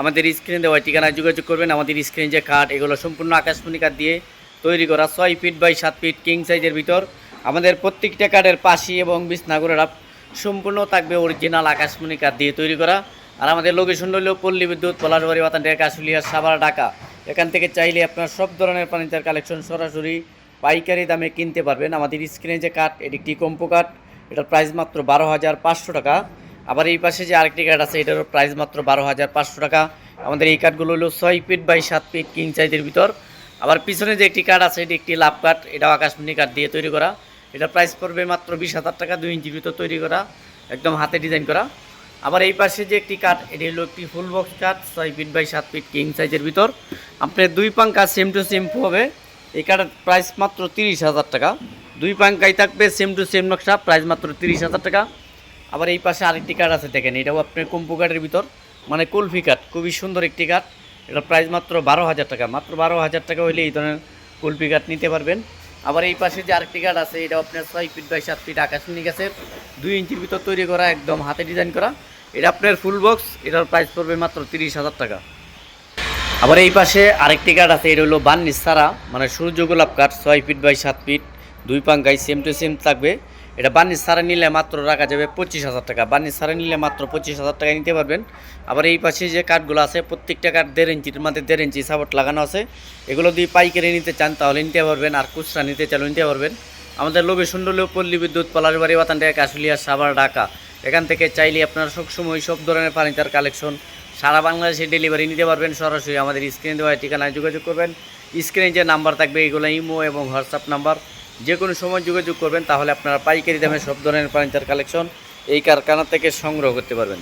আমাদের স্ক্রিনে দেওয়া ঠিকানায় যোগাযোগ করবেন। আমাদের স্ক্রিনে যে কাঠ এগুলো সম্পূর্ণ আকাশমণি কাঠ দিয়ে তৈরি করা। ছয় ফিট বাই সাত ফিট কিং সাইজের ভিতর। আমাদের প্রত্যেকটা কাঠের পাশি এবং বিছনাগুলোরা সম্পূর্ণ থাকবে অরিজিনাল আকাশমণি কাঠ দিয়ে তৈরি করা। আর আমাদের লোকেশন হলো পল্লী বিদ্যুৎ, পলাশবাড়ি বাতান কাশুলিয়া, সাভার, ঢাকা। এখান থেকে চাইলে আপনার সব ধরনের ফার্নিচার কালেকশন সরাসরি পাইকারি দামে কিনতে পারবেন। আমাদের স্ক্রিনে যে কাঠ এটি একটি কম্পো কাঠ এটার প্রাইস মাত্র বারো হাজার পাঁচশো টাকা। আবার এই পাশে যে আরেকটি কাঠ আছে, এটারও প্রাইস মাত্র বারো হাজার পাঁচশো টাকা। আমাদের এই কাঠগুলো হলো ছয় ফিট বাই সাত ফিট কিং সাইজের ভিতর। আবার পিছনে যে একটি কাঠ আছে, এটি একটি লাভ কাঠ এটাও আকাশমণি কাঠ দিয়ে তৈরি করা। এটা প্রাইস পড়বে মাত্র বিশ হাজার টাকা, দুই ইঞ্চির ভিতর তৈরি করা, একদম হাতে ডিজাইন করা। আবার এই পাশে যে একটি কাঠ এটি হলো একটি ফুল বক্স কাঠ ছয় ফিট বাই সাত ফিট কিং সাইজের ভিতর। আপনার দুই পাঙ্কা সেম টু সেম হবে। এই কাঠের প্রাইস মাত্র তিরিশ হাজার টাকা। দুই পাঙ্কাই থাকবে সেম টু সেম নকশা প্রাইস মাত্র তিরিশ হাজার টাকা। আবার এই পাশে আরেকটি কাঠ আছে দেখেন, এটাও আপনার কম্পু কাঠের ভিতর। মানে কুলফি কাঠ, খুবই সুন্দর একটি কাঠ। এটার প্রাইস মাত্র বারো হাজার টাকা। মাত্র বারো হাজার টাকা হলে এই ধরনের কুলফি কাঠ নিতে পারবেন। আবার এই পাশে যে আরেকটি কাঠ আছে এটা আপনার ছয় ফিট বাই সাত ফিট আকাশ আকাশমণি গাছের দুই ইঞ্চির ভিতর তৈরি করা, একদম হাতে ডিজাইন করা। এটা আপনার ফুল বক্স এটার প্রাইস পড়বে মাত্র তিরিশ হাজার টাকা। আবার এই পাশে আরেকটি কাঠ আছে, এটা হলো বান্নিস সারা। মানে সূর্য গোলাপ কাঠ, ছয় ফিট বাই সাত ফিট দুই পাঙ্গাই সেম টু সেম থাকবে। এটা বান্নিস সারা নিলে মাত্র রাখা যাবে পঁচিশ হাজার টাকা। বান্নিস সারা নিলে মাত্র পঁচিশ হাজার টাকা নিতে পারবেন। আবার এই পাশে যে কাঠগুলো আছে, প্রত্যেকটা কাঠ দেড় ইঞ্চির মধ্যে দেড় ইঞ্চি সাপোর্ট লাগানো আছে। এগুলো দিয়ে পাইকারি নিতে চান তাহলে নিতে পারবেন, আর খুচরা নিতে চাইলে নিতে পারবেন। আমাদের লোকেশন হলো পল্লী বিদ্যুৎ পলাশবাড়ি বাতান ডেকা কাশুলিয়া, সাভার, ঢাকা। এখান থেকে চাইলে আপনারা সবসময় সব ধরনের ফার্নিচার কালেকশন সারা বাংলাদেশে ডেলিভারি নিতে পারবেন। সরাসরি আমাদের স্ক্রিনে দেওয়া ঠিকানায় যোগাযোগ করবেন। স্ক্রিনে যে নাম্বার থাকবে, এগুলো ইমো এবং হোয়াটসঅ্যাপ নাম্বার যে কোনো সময় যোগাযোগ করবেন, তাহলে আপনারা পাইকারি দামে সব ধরনের ফার্নিচার কালেকশন এই কারখানা থেকে সংগ্রহ করতে পারবেন।